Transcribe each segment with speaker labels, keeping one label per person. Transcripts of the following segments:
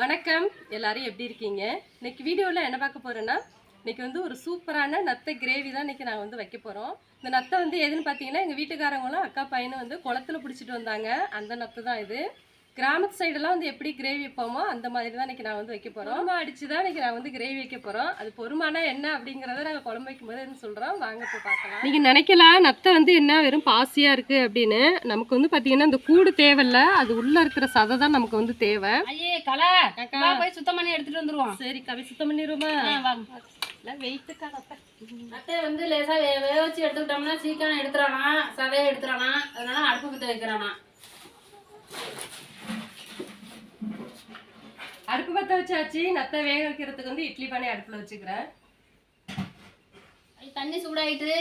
Speaker 1: வணக்கம். எல்லாரும் எப்படி இருக்கீங்க? இன்னைக்கு வீடியோவில் என்ன பார்க்க போகிறேன்னா இன்னைக்கு வந்து ஒரு சூப்பரான நத்தை கிரேவி தான் இன்றைக்கி நாங்கள் வந்து வைக்க போகிறோம் இந்த நத்தை வந்து எதுன்னு பார்த்தீங்கன்னா எங்கள் வீட்டுக்காரங்களும் அக்கா பையனும் வந்து குளத்துல பிடிச்சிட்டு வந்தாங்க. அந்த நத்தை தான் இது. கிராமத்து சைடெல்லாம் வந்து எப்படி கிரேவி வைப்போமோ அந்த மாதிரி தான் இன்னைக்கு நான் வந்து வைக்க போகிறோம் பொறுமை. அடிச்சு தான் இன்னைக்கு நான் வந்து கிரேவி வைக்க போகிறோம் அது பொறுமானா என்ன அப்படிங்கிறத நாங்கள் குழம்பு வைக்கும் போது என்ன சொல்கிறோம் வாங்க போய் பார்க்கலாம். நீங்கள் நினைக்கலாம் நத்தை வந்து என்ன வெறும் பாசியாக இருக்குது அப்படின்னு. நமக்கு வந்து பார்த்தீங்கன்னா இந்த கூடு தேவையில்ல. அது உள்ளே இருக்கிற சதை தான் நமக்கு வந்து தேவை.
Speaker 2: ஐயே கலை. போய் சுத்தம் பண்ணி எடுத்துட்டு வந்துருவோம்.
Speaker 1: சரி கவி சுத்தம் பண்ணிடுமா
Speaker 2: வாங்க
Speaker 1: வெயிட்டுக்கா நத்தை.
Speaker 2: வந்து லேசா வே வேக வச்சு எடுத்துக்கிட்டோம்னா சீக்கிரம் எடுத்துறானா சதையை எடுத்துறானா. அதனால அடுப்பு பத்த வைக்கிறானா.
Speaker 1: அடுப்பு பற்ற வச்சாச்சு. நத்தை வேக வைக்கிறதுக்கு வந்து இட்லி பானை அடுப்பில் வச்சுக்கிறேன்.
Speaker 2: தண்ணி சூடாயிட்டு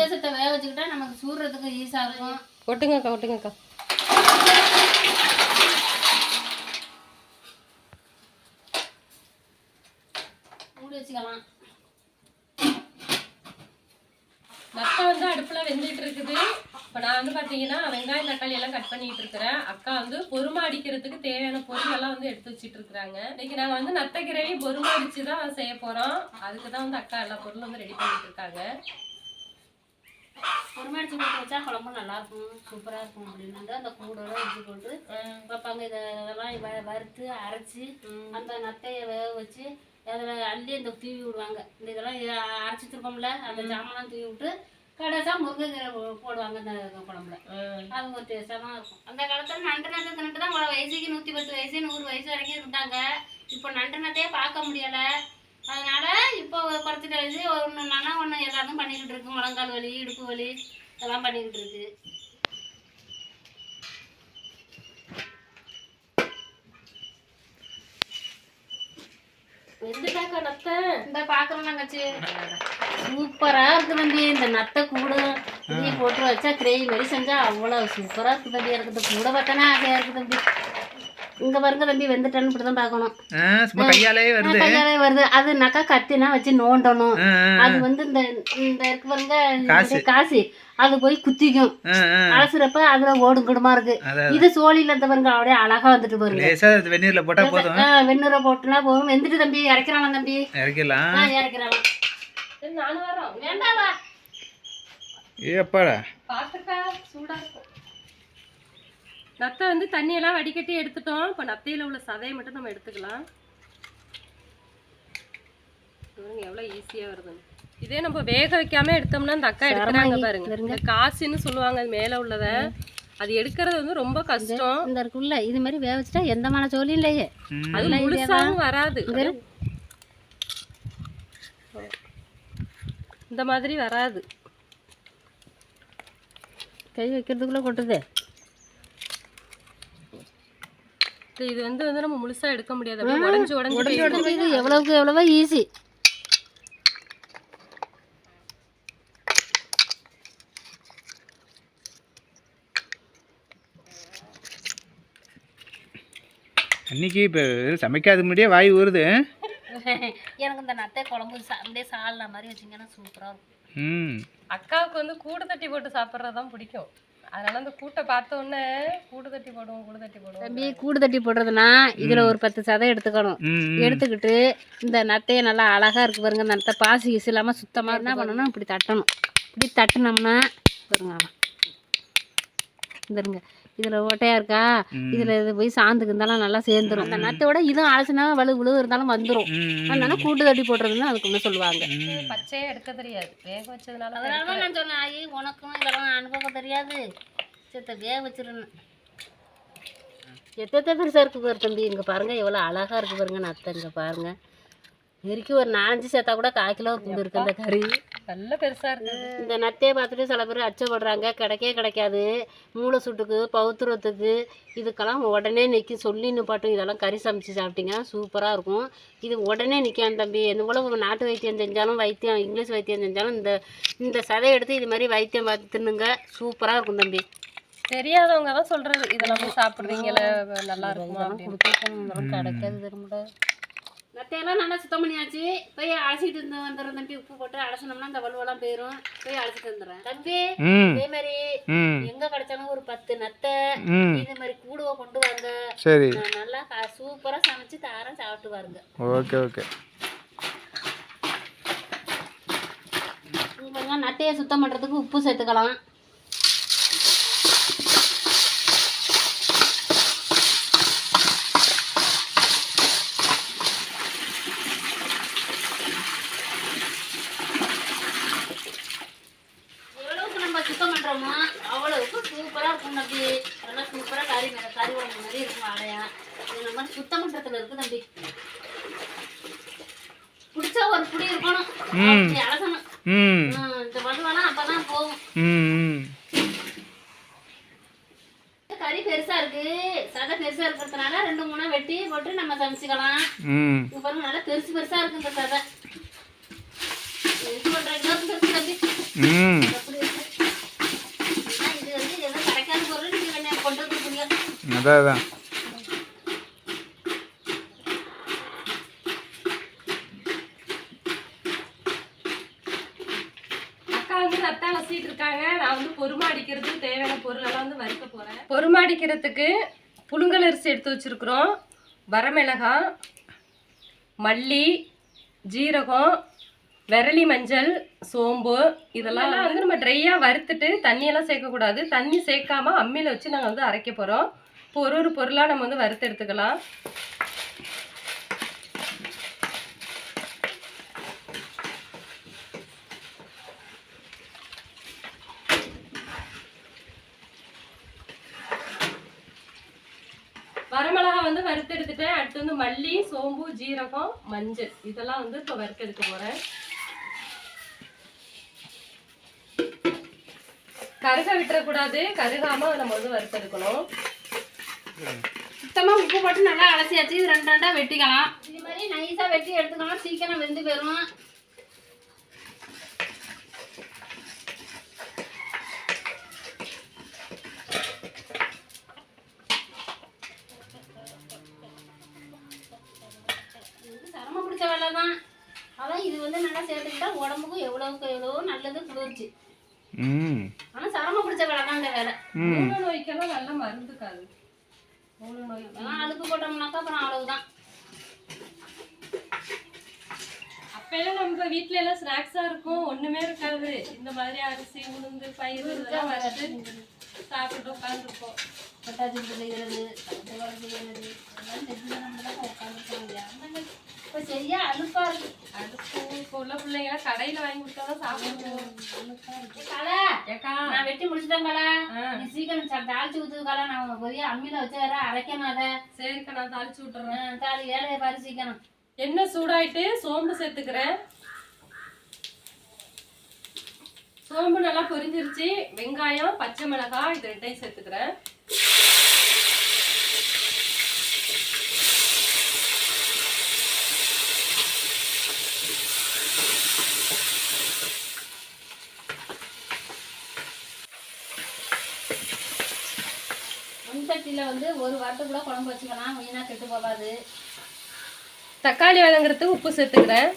Speaker 2: தேசத்தை வேக வச்சுக்கிட்டா நமக்கு சூடுறதுக்கு ஈஸியா இருக்கும்
Speaker 1: ஒட்டுங்கக்கா ஒட்டுங்கக்கா
Speaker 2: மூடி வச்சுக்கலாம்.
Speaker 1: நத்தை வந்து அடுப்பில் வெந்துட்டு இருக்குது. இப்போ நான் வந்து பார்த்தீங்கன்னா வெங்காயம் தக்காளி எல்லாம் கட் பண்ணிட்டு இருக்கிறேன். அக்கா வந்து பொறுமை அடிக்கிறதுக்கு தேவையான பொருள் எல்லாம் வந்து எடுத்து வச்சிட்டு இருக்கிறாங்க. இன்னைக்கு நாங்கள் வந்து நத்தை கிரேவி பொறுமை அடிச்சு தான் செய்ய போகிறோம் அதுக்கு தான் வந்து அக்கா எல்லா பொருளும் வந்து ரெடி பண்ணிட்டு இருக்காங்க.
Speaker 2: ஒரு மடிச்சு போட்டு வச்சா குழம்பு நல்லா இருக்கும் சூப்பரா இருக்கும் அப்படின்னு அந்த கூடோட வச்சு போட்டு வைப்பாங்க இதை இதெல்லாம் வறுத்து அரைச்சி அந்த நத்தையை வேக வச்சு அதில் அள்ளி இந்த தூவி விடுவாங்க. இந்த இதெல்லாம் அரைச்சி வச்சிருக்கோம்ல அந்த ஜாமெல்லாம் தூவி விட்டு கடைசியாக முருங்கைக்கீரை போடுவாங்க இந்த குழம்புல. அது ஒரு டேஸ்ட்டாக தான் இருக்கும். அந்த காலத்தில் நண்டு நட்டு தின்னுட்டு தான் உங்களை வயசுக்கு நூற்றி பத்து வயசு நூறு வயசு வரைக்கும் இருந்தாங்க. இப்போ நண்டு நட்டையே பார்க்க முடியலை. அதனால இப்போ குறைச்சி கழிச்சு ஒன்று நானா ஒன்று எல்லாரும் பண்ணிக்கிட்டு இருக்கு முழங்கால் வலி இடுப்பு வலி இதெல்லாம் பண்ணிக்கிட்டு இருக்கு.
Speaker 1: வெந்துட்டாக்கா நத்தை.
Speaker 2: இந்த பார்க்குறோம் தங்கச்சி. சூப்பராக இருக்கு தம்பி. இந்த நத்தை கூடு. போட்டு வச்சா கிரேவி மாதிரி செஞ்சா அவ்வளோ சூப்பராக இருக்கு தம்பி. எனக்கு இந்த கூட பார்த்தானே ஆசையாக இருக்கு தம்பி. இங்கே பாருங்க தம்பி வெந்துட்டான்னு இப்படி தான் பார்க்கணும்
Speaker 3: சும்மா கையாலே வருது.
Speaker 2: கையாலே வருது. அதுனாக்கா கத்தினா வச்சு நோண்டணும். அது வந்து இந்த இந்த இருக்கு பாருங்க
Speaker 3: காசு.
Speaker 2: அது போய் குத்திக்கும். அலசுறப்ப அதுல ஓடும் குடுமா இருக்கு. இது சோழியில இந்த பாருங்க அப்படியே அழகா வந்துட்டு பாருங்க.
Speaker 3: வெந்நீர்ல போட்டா போதும்.
Speaker 2: வெந்நீரை போட்டுனா போதும். வெந்துட்டு தம்பி இறக்கிறான் தம்பி.
Speaker 3: இறக்கிடலாம்.
Speaker 2: ஆ இறக்கிறான்
Speaker 1: நானும் வரோம்
Speaker 2: வேண்டாவா
Speaker 3: ஏ அப்பாடா.
Speaker 1: பார்த்துக்கா சூடா இருக்கும். நத்தை வந்து தண்ணியெல்லாம் வடிகட்டி எடுத்துட்டோம். இப்போ நத்தையில உள்ள சதையை மட்டும் நம்ம எடுத்துக்கலாம். எவ்வளோ ஈஸியாக வருதுன்னு. இதே நம்ம வேக வைக்காம எடுத்தோம்னா இந்த அக்கா எடுக்கிறாங்க பாருங்க. இந்த காசுன்னு சொல்லுவாங்க அது மேலே உள்ளத. அது எடுக்கிறது வந்து ரொம்ப கஷ்டம்.
Speaker 2: இந்த இருக்குல்ல இது மாதிரி வேக வச்சுட்டா எந்த மன சோழியும் இல்லையே.
Speaker 1: அது முழுசாவும் வராது. இந்த மாதிரி வராது.
Speaker 2: கை வைக்கிறதுக்குள்ள கொட்டுது.
Speaker 1: இது- இது வந்து வந்து நம்ம முழுசா எடுக்க முடியாது. அப்படியே உடஞ்சு உடஞ்சு.
Speaker 2: இது எவ்வளவுக்கு எவ்வளவோ ஈஸி
Speaker 3: அன்னைக்கு இப்போ சமைக்காத முன்னாடியே வாய் ஊறுது.
Speaker 2: எனக்கு இந்த நத்தை குழம்பு அப்படியே சால்னா மாதிரி வச்சிங்கன்னா சூப்பரா இருக்கும்.
Speaker 3: ம்.
Speaker 1: அக்காவுக்கு வந்து கூடு தட்டி போட்டு சாப்பிட்றது தான் பிடிக்கும். அதனால அந்த கூட்டை பார்த்த உடனே கூடு தட்டி போடுவோம் கூடு தட்டி போடுவோம்
Speaker 2: தம்பி கூடு தட்டி போடுறதுன்னா இதுல ஒரு பத்து சதை எடுத்துக்கணும். எடுத்துக்கிட்டு இந்த நத்தையை நல்லா அழகா இருக்கு பாருங்க. இந்த நத்தை பாசி கீசு இல்லாம சுத்தமா என்ன பண்ணணும்? இப்படி தட்டணும். இப்படி தட்டுனோம்னா பாருங்க. இந்த இதுல ஓட்டையா இருக்கா. இதுல இது போய் சாந்துக்கு இருந்தாலும் நல்லா சேர்ந்துரும். அந்த நத்தையோட இதுவும் அலசினா வலு விழு இருந்தாலும் வந்துரும்.
Speaker 3: ம்,
Speaker 2: அதனால கூட்டு தட்டி போடுறதுன்னு அதுக்கு ஒண்ணு சொல்லுவாங்க.
Speaker 3: ம்.
Speaker 1: பச்சையே எடுக்க தெரியாது. வேக வச்சதுனால தான்
Speaker 2: அதனால தான் நான் சொன்னேன் ஐயே உனக்கும் இதெல்லாம் அனுபவம் தெரியாது. சித்த வேக வச்சிருன்னு. எத்தனை பெருசாக இருக்கு பாரு தம்பி இங்கே பாருங்க எவ்வளோ அழகா இருக்கு பாருங்க நத்தை இங்கே பாருங்க. நெருக்கி ஒரு நாலஞ்சு சேர்த்தா கூட கால் கிலோ இருக்கு அந்த கறி.
Speaker 1: நல்ல பெருசா இருக்கு
Speaker 2: இந்த நத்தையை பார்த்துட்டு சில பேர் அச்சப்படுறாங்க. கிடைக்கவே கிடைக்காது. மூளை சுட்டுக்கு பௌத்திரத்துக்கு இதுக்கெல்லாம் உடனே நிற்கும் சொல்லி நிப்பாட்டும் இதெல்லாம் கறி சமைச்சு சாப்பிட்டீங்கன்னா சூப்பராக இருக்கும். இது உடனே நிற்கும் தம்பி. எந்த போல நாட்டு வைத்தியம் செஞ்சாலும் வைத்தியம் இங்கிலீஷ் வைத்தியம் செஞ்சாலும் இந்த இந்த சதையை எடுத்து இது மாதிரி வைத்தியம் பார்த்து தின்னுங்க. சூப்பராக இருக்கும் தம்பி.
Speaker 1: தெரியாதவங்க தான் சொல்றது இதெல்லாம் சாப்பிடுறீங்களே நல்லா இருக்குமா?
Speaker 2: கிடைக்காது திரும்ப. நத்தையெல்லாம் நல்லா சுத்தம் பண்ணியாச்சு. போய் அலசிட்டு இருந்து வந்துடுறேன் தம்பி உப்பு போட்டு அலசினோம்னா அந்த வலுவெல்லாம் போயிடும் போய் அலசிட்டு வந்துடுறேன். தம்பி இதே மாதிரி எங்க கிடைச்சாலும் ஒரு பத்து நத்தை இதே மாதிரி கூடுவ கொண்டு வாங்க.
Speaker 3: சரி.
Speaker 2: நல்லா சூப்பரா சமைச்சு தாரம் சாப்பிட்டு பாருங்க.
Speaker 3: Okay okay.
Speaker 2: நத்தையை சுத்தம் பண்றதுக்கு உப்பு சேர்த்துக்கலாம் எவ்வளவுக்கு நம்ம சுத்தம் பண்றோமோ அவ்வளவுக்கு சூப்பரா இருக்கும் தம்பி நல்லா சூப்பரா கறி மேல கறி உடம்பு மாதிரி இருக்கும் ஆடையா இது நம்ம சுத்தம் பண்றதுல இருக்கு தம்பி பிடிச்சா ஒரு புடி இருக்கணும்
Speaker 3: ம்.
Speaker 2: அப்படி அலசணும்
Speaker 3: ம்
Speaker 2: ம், இந்த போகும்
Speaker 3: ம்
Speaker 2: கறி பெருசா இருக்கு. சதை பெருசா இருக்கிறதுனால ரெண்டு மூணா வெட்டி போட்டு நம்ம சமைச்சுக்கலாம். பாருங்க நல்லா பெருசு பெருசா இருக்கு இந்த சதை இது பண்ற இன்னொரு பெருசு தம்பி
Speaker 3: ம்.
Speaker 2: அப்படி இருக்கு ஆனா இது வந்து ஏதோ கிடைக்காத பொருள் நீங்க கொஞ்சம் கொண்டு வந்து கொடுங்க
Speaker 3: அதான் அதான்
Speaker 1: நத்தா வசிட்டு இருக்காங்க. நான் வந்து பொறுமை அடிக்கிறதுக்கு தேவையான பொருள் எல்லாம் வந்து வறுக்க போறேன். பொறுமை அடிக்கிறதுக்கு புழுங்கல் அரிசி எடுத்து வச்சிருக்கிறோம். வரமிளகாய் மல்லி ஜீரகம் விரலி மஞ்சள் சோம்பு இதெல்லாம் வந்து நம்ம ட்ரையாக வறுத்துட்டு தண்ணியெல்லாம் சேர்க்கக்கூடாது. தண்ணி சேர்க்காம அம்மியில் வச்சு நாங்கள் வந்து அரைக்க போகிறோம் இப்போ ஒரு ஒரு பொருளாக நம்ம வந்து வறுத்து எடுத்துக்கலாம் வரமிளகா வந்து வறுத்து எடுத்துட்டேன் அடுத்து வந்து மல்லி சோம்பு ஜீரகம் மஞ்சள். இதெல்லாம் வந்து இப்போ வறுத்து எடுக்க போகிறேன் கருக விட்டுறக்கூடாது. கருகாம நம்ம வந்து வறுத்தெடுக்கணும்.
Speaker 2: சுத்தமா உப்பு போட்டு நல்லா அலசியாச்சு. இது ரெண்டு ரெண்டாக வெட்டிக்கலாம். இது மாதிரி நைஸாக வெட்டி எடுத்துக்கலாம். சீக்கிரம் வெந்து போயிடும் இது சிரமம் பிடிச்ச வேலை தான் அதான் இது வந்து நல்லா சேர்த்துக்கிட்டா உடம்புக்கும் எவ்வளவுக்கு எவ்வளவோ நல்லது குளிர்ச்சி
Speaker 3: ம்
Speaker 2: ஆனா சிரமம் பிடிச்ச வேலை தான் இந்த வேலை
Speaker 3: ம்
Speaker 1: மூல நோய்க்கெல்லாம் நல்ல மருந்துக்காது மூல நோய்
Speaker 2: அதெல்லாம் அழுக்கு போட்டோம்னாக்கா அப்புறம் அவ்வளவுதான்.
Speaker 1: அப்பெல்லாம் நம்ம வீட்ல எல்லாம் ஸ்நாக்ஸா இருக்கும். ஒண்ணுமே இருக்காது. இந்த மாதிரி அரிசி உளுந்து பயிர் இதெல்லாம் சாப்பிட்டு உட்காந்துருப்போம்
Speaker 2: பட்டாச்சு செய்கிறது கலந்து செய்கிறது அதெல்லாம் செஞ்சு நம்ம உட்காந்துருக்காங்க இப்போ சரியா அழுப்பா இருக்குது
Speaker 1: அடுப்பு இப்போ உள்ள பிள்ளைங்க கடையில் கடையில வாங்கி கொடுத்தாதான் சாப்பிடுவோம்
Speaker 2: கலை
Speaker 1: ஏக்கா
Speaker 2: நான் வெட்டி முடிச்சிட்டேன் கலை நீ சீக்கிரம் சா- தாளிச்சு ஊத்துது நான் பெரிய அம்மியில வச்சு வேற அரைக்கணும் அதை
Speaker 1: சரிக்கா நான் தாளிச்சு விட்டுறேன்
Speaker 2: தாளி வேலையை பாரு சீக்கிரம்
Speaker 1: எண்ணெய் சூடாயிட்டு சோம்பு சேர்த்துக்கிறேன் சோம்பு நல்லா பொரிஞ்சிருச்சு. வெங்காயம் பச்சை மிளகாய் இது ரெண்டையும் சேர்த்துக்கிறேன்.
Speaker 2: மண் சட்டியில் வந்து ஒரு வாரத்துக்குள்ள குழம்பு வச்சுக்கலாம் வீணாக கெட்டு போகாது.
Speaker 1: தக்காளி வதங்குறதுக்கு உப்பு சேர்த்துக்கிறேன்.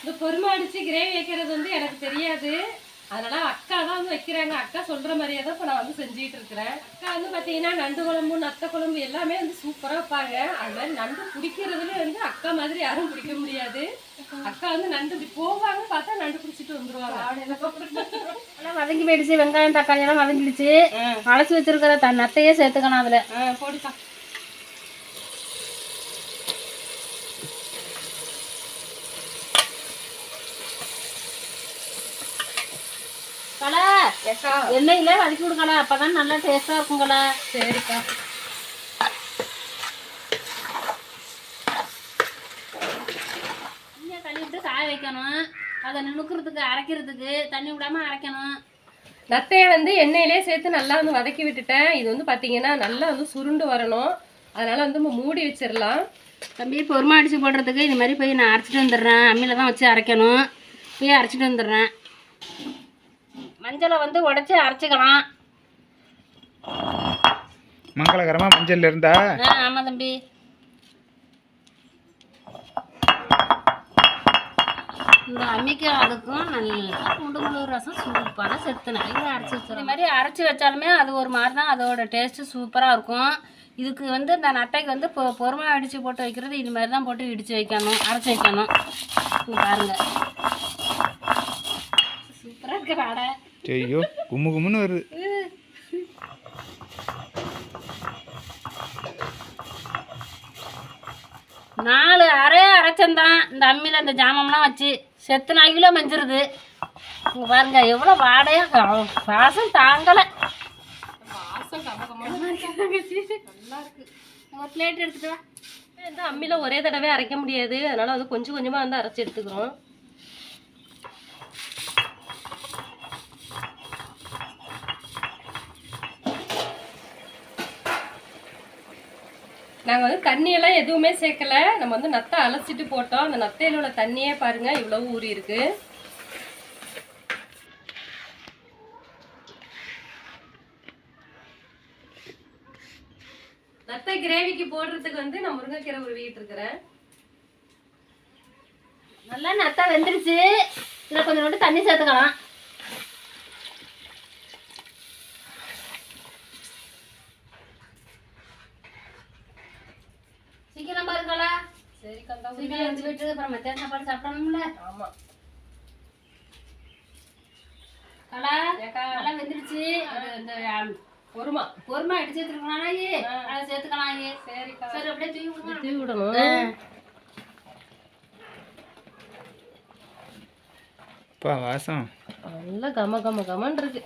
Speaker 1: இந்த பொறுமை அடிச்சு கிரேவி வைக்கிறது வந்து எனக்கு தெரியாது. அதனால அக்கா தான் வந்து வைக்கிறாங்க. அக்கா சொல்ற மாதிரியே தான் இப்போ நான் வந்து செஞ்சுட்டு இருக்கிறேன். அக்கா வந்து பார்த்தீங்கன்னா நண்டு குழம்பு நத்த குழம்பு எல்லாமே வந்து சூப்பராக வைப்பாங்க. அது மாதிரி நண்டு பிடிக்கிறதுல வந்து அக்கா மாதிரி யாரும் பிடிக்க முடியாது. அக்கா வந்து நண்டு இப்படி போவாங்க பார்த்தா நண்டு பிடிச்சிட்டு வந்துருவாங்க.
Speaker 2: எல்லாம் வதங்கி போயிடுச்சு வெங்காயம் தக்காளி எல்லாம் வதங்கிடுச்சு அலசி வச்சிருக்கிற நத்தையே சேர்த்துக்கணும் அதில்.
Speaker 1: ஆ போடுக்கா
Speaker 2: கலை
Speaker 1: ஏக்கா
Speaker 2: எண்ணெயில வதக்கி விடுக்கல அப்பதான் நல்லா டேஸ்டா இருக்கும் கலை
Speaker 1: சரிக்கா.
Speaker 2: இங்கே கழுவி விட்டு காய வைக்கணும். அதை நுணுக்கிறதுக்கு அரைக்கிறதுக்கு தண்ணி விடாம அரைக்கணும்.
Speaker 1: நத்தையை வந்து எண்ணெயிலே சேர்த்து நல்லா வந்து வதக்கி விட்டுட்டேன். இது வந்து பார்த்தீங்கன்னா நல்லா வந்து சுருண்டு வரணும். அதனால வந்து நம்ம மூடி வச்சிடலாம்.
Speaker 2: தம்பி பொறுமை அடிச்சு போடுறதுக்கு இது மாதிரி போய் நான் அரைச்சிட்டு வந்துடுறேன். அம்மியில் தான் வச்சு அரைக்கணும். போய் அரைச்சிட்டு வந்துடுறேன். மஞ்சளை வந்து உடச்சி அரைச்சிக்கலாம்.
Speaker 3: மங்களகரமாக மஞ்சள் இருந்தா?
Speaker 2: ஆ ஆமாம் தம்பி. இந்த அம்மிக்கு அதுக்கும் நல்லா குண்டு முழு ரசம் சூப்பராக செத்து நிறைய அரைச்சி வச்சிடும் இந்த மாதிரி அரைச்சி வச்சாலுமே அது ஒரு மாதிரி தான் அதோட டேஸ்ட்டு சூப்பராக இருக்கும். இதுக்கு வந்து இந்த நட்டைக்கு வந்து பொ பொறுமை அடித்து போட்டு வைக்கிறது இது மாதிரி தான் போட்டு இடித்து வைக்கணும் அரைச்சி வைக்கணும். இங்க பாருங்க. சூப்பராக இருக்கு வாடை.
Speaker 3: ஐயோ கும்மு கும்முன்னு வருது.
Speaker 2: நாலு அரை அரைச்சந்தான். இந்த அம்மியில் இந்த ஜாமம்லாம் வச்சு செத்து நாய்க்குள்ளே மஞ்சிருது. இங்கே பாருங்க எவ்வளோ வாடையாக வாசம் தாங்கலை
Speaker 1: வாசம் கமகமான நல்லா இருக்கு
Speaker 2: ஒரு பிளேட் எடுத்துட்டு வா.
Speaker 1: வந்து அம்மியில ஒரே தடவை அரைக்க முடியாது. அதனால வந்து கொஞ்சம் கொஞ்சமா வந்து அரைச்சி எடுத்துக்கிறோம். நாங்கள் வந்து தண்ணியெல்லாம் எதுவுமே சேர்க்கல. நம்ம வந்து நத்தை அலசிட்டு போட்டோம். அந்த நத்தையில் உள்ள தண்ணியே பாருங்க இவ்வளவு ஊறி இருக்கு. நத்தை கிரேவிக்கு போடுறதுக்கு வந்து நான் முருங்கைக்கீரை உருவிட்டு இருக்கிறேன்.
Speaker 2: நல்லா நத்தா வெந்துருச்சு. இதில் கொஞ்சம் மட்டும் தண்ணி சேர்த்துக்கலாம் சீக்கிரம் பாருங்களா சீக்கிரம் வந்து விட்டு அப்புறம் மத்தியான சாப்பாடு சாப்பிடணும்ல.
Speaker 1: ஆமா.
Speaker 2: கலா வெந்துருச்சு அது இந்த பொறுமை அதை சேர்த்துக்கலாம்.
Speaker 1: சரிக்கா.
Speaker 2: சரி அப்படியே தூக்கி விடுங்க
Speaker 1: தூவி விடணும்
Speaker 3: அப்பா வாசம்.
Speaker 1: நல்லா கம கம கமன் இருக்கு.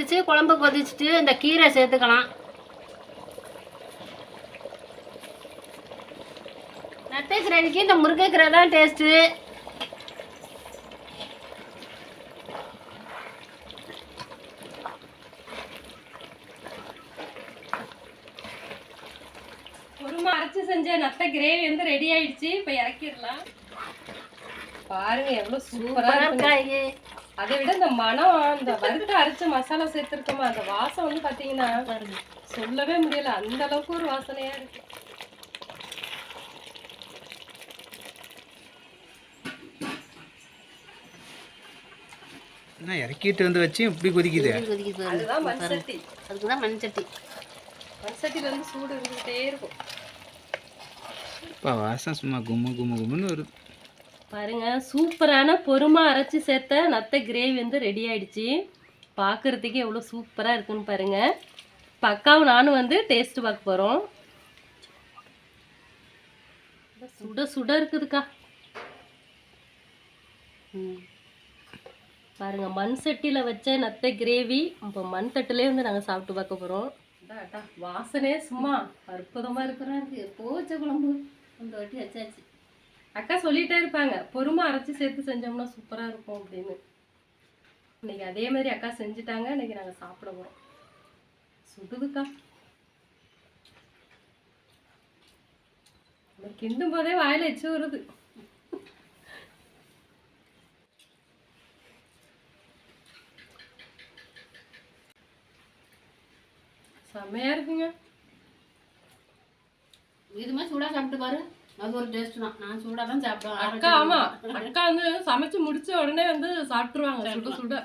Speaker 2: நத்தையெல்லாம் குழம்பு கொதிச்சுட்டு இந்த கீரை சேர்த்துக்கலாம். நத்தை கிரேவிக்கு இந்த முருங்கைக்கீரை தான் டேஸ்ட்டு
Speaker 1: ஒருமா அரைச்சு செஞ்ச நத்தை கிரேவி வந்து ரெடி ஆயிடுச்சு. இப்போ இறக்கிடலாம். பாருங்க எவ்வளவு சூப்பராக இருக்கு அதை விட இந்த மனம் இந்த வறுத்து அரைச்ச மசாலா சேர்த்திருக்கோமா அந்த வாசம் வந்து பாத்தீங்கன்னா சொல்லவே முடியல. அந்த அளவுக்கு ஒரு வாசனையா இருக்கு.
Speaker 3: என்ன இறக்கிட்டு வந்து வச்சு இப்படி கொதிக்குது?
Speaker 2: கொதிக்குது
Speaker 1: அதுதான் மண் சட்டி
Speaker 2: அதுக்கு தான் மண் சட்டி
Speaker 1: மண் சட்டில இருந்து சூடு இருந்துகிட்டே இருக்கும்.
Speaker 3: அப்பா வாசம் சும்மா கும்மு கும்மு கும்முன்னு வருது
Speaker 1: பாருங்க சூப்பரான பொறுமா அரைச்சி சேர்த்த நத்தை கிரேவி வந்து ரெடி ஆயிடுச்சு. பார்க்குறதுக்கே எவ்வளோ சூப்பராக இருக்குன்னு பாருங்க. பக்காவும் நானும் வந்து டேஸ்ட் பார்க்க போகிறோம் சுட சுட இருக்குதுக்கா. ம். பாருங்க மண் சட்டியில் வச்ச நத்தை கிரேவி இப்போ மண் தட்டிலே வந்து நாங்கள் சாப்பிட்டு பார்க்க போகிறோம் வாசனையே சும்மா அற்புதமாக இருக்கிறேன்
Speaker 2: போச்ச குழம்பு. இந்த வாட்டி வச்சாச்சு.
Speaker 1: அக்கா சொல்லிகிட்டே இருப்பாங்க. பொறுமை அரைச்சி சேர்த்து செஞ்சோம்னா சூப்பராக இருக்கும் அப்படின்னு. இன்னைக்கு அதே மாதிரி அக்கா செஞ்சுட்டாங்க. இன்றைக்கி நாங்கள் சாப்பிட போகிறோம் சுடுதுக்கா கிண்டும் போதே வாயில் வச்சு வருது செம்மையாக இருக்குங்க.
Speaker 2: இதுமாதிரி சூடாக சாப்பிட்டு பாரு. அது ஒரு டேஸ்ட் தான். நான் சூடாக தான் சாப்பிடுவேன்.
Speaker 1: அக்கா ஆமா. அக்கா வந்து சமைச்சு முடிச்ச உடனே வந்து சாப்பிட்டுருவாங்க. சுட சுட.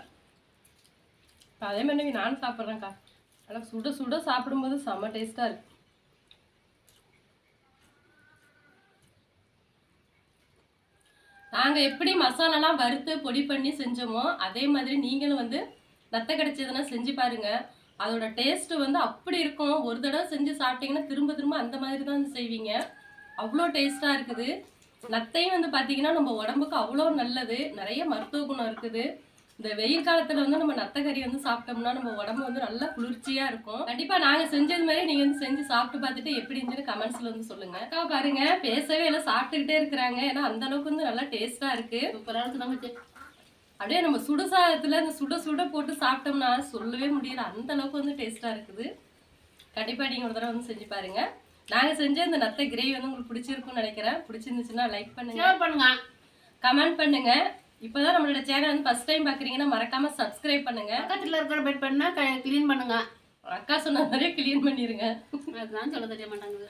Speaker 1: இப்ப அதே மாதிரி நானும் சாப்பிட்றேன்க்கா. ஆனால் சுட சுட சாப்பிடும்போது செம்ம டேஸ்டா இருக்கு. நாங்க எப்படி மசாலாலாம் வறுத்து பொடி பண்ணி செஞ்சோமோ அதே மாதிரி நீங்களும் வந்து நத்தை கிடைச்சதுன்னா செஞ்சு பாருங்க. அதோட டேஸ்ட் வந்து அப்படி இருக்கும். ஒரு தடவை செஞ்சு சாப்பிட்டீங்கன்னா திரும்ப திரும்ப அந்த மாதிரி தான் வந்து செய்வீங்க. அவ்வளோ டேஸ்டா இருக்குது. நத்தையும் வந்து பாத்தீங்கன்னா நம்ம உடம்புக்கு அவ்வளோ நல்லது. நிறைய மருத்துவ குணம் இருக்குது. இந்த வெயில் காலத்துல வந்து நம்ம நத்தை கறி வந்து சாப்பிட்டோம்னா நம்ம உடம்பு வந்து நல்லா குளிர்ச்சியா இருக்கும். கண்டிப்பா நாங்க செஞ்சது மாதிரி நீங்க வந்து செஞ்சு சாப்பிட்டு பார்த்துட்டு எப்படி இருந்துன்னு கமெண்ட்ஸ்ல வந்து சொல்லுங்க. அக்கா பாருங்க பேசவே எல்லாம் சாப்பிட்டுக்கிட்டே இருக்கிறாங்க. ஏன்னா அந்த அளவுக்கு வந்து நல்லா டேஸ்டா இருக்கு.
Speaker 2: சூப்பராக இருக்கு
Speaker 1: அப்படியே நம்ம சுட சாதத்துல இந்த சுட சுட போட்டு சாப்பிட்டோம்னா சொல்லவே முடியல. அந்த அளவுக்கு வந்து டேஸ்டா இருக்குது. கண்டிப்பா நீங்க ஒரு தடவை வந்து செஞ்சு பாருங்க. நாங்க செஞ்ச இந்த நத்தை கிரேவி வந்து உங்களுக்கு பிடிச்சிருக்கும்னு நினைக்கிறேன். பிடிச்சிருந்துச்சுன்னா லைக் பண்ணுங்க.
Speaker 2: ஷேர் பண்ணுங்க.
Speaker 1: கமெண்ட் பண்ணுங்க. இப்போதான் நம்மளோட சேனல் வந்து ஃபர்ஸ்ட் டைம் பார்க்குறீங்கன்னா மறக்காம சப்ஸ்கிரைப் பண்ணுங்க.
Speaker 2: பக்கத்தில் இருக்கிற பெட் பண்ணால் க்ளீன் பண்ணுங்க.
Speaker 1: அக்கா சொன்ன மாதிரியே கிளீன் பண்ணிருங்க.
Speaker 2: அதுதான் சொல்ல தெரிய மாட்டாங்குது.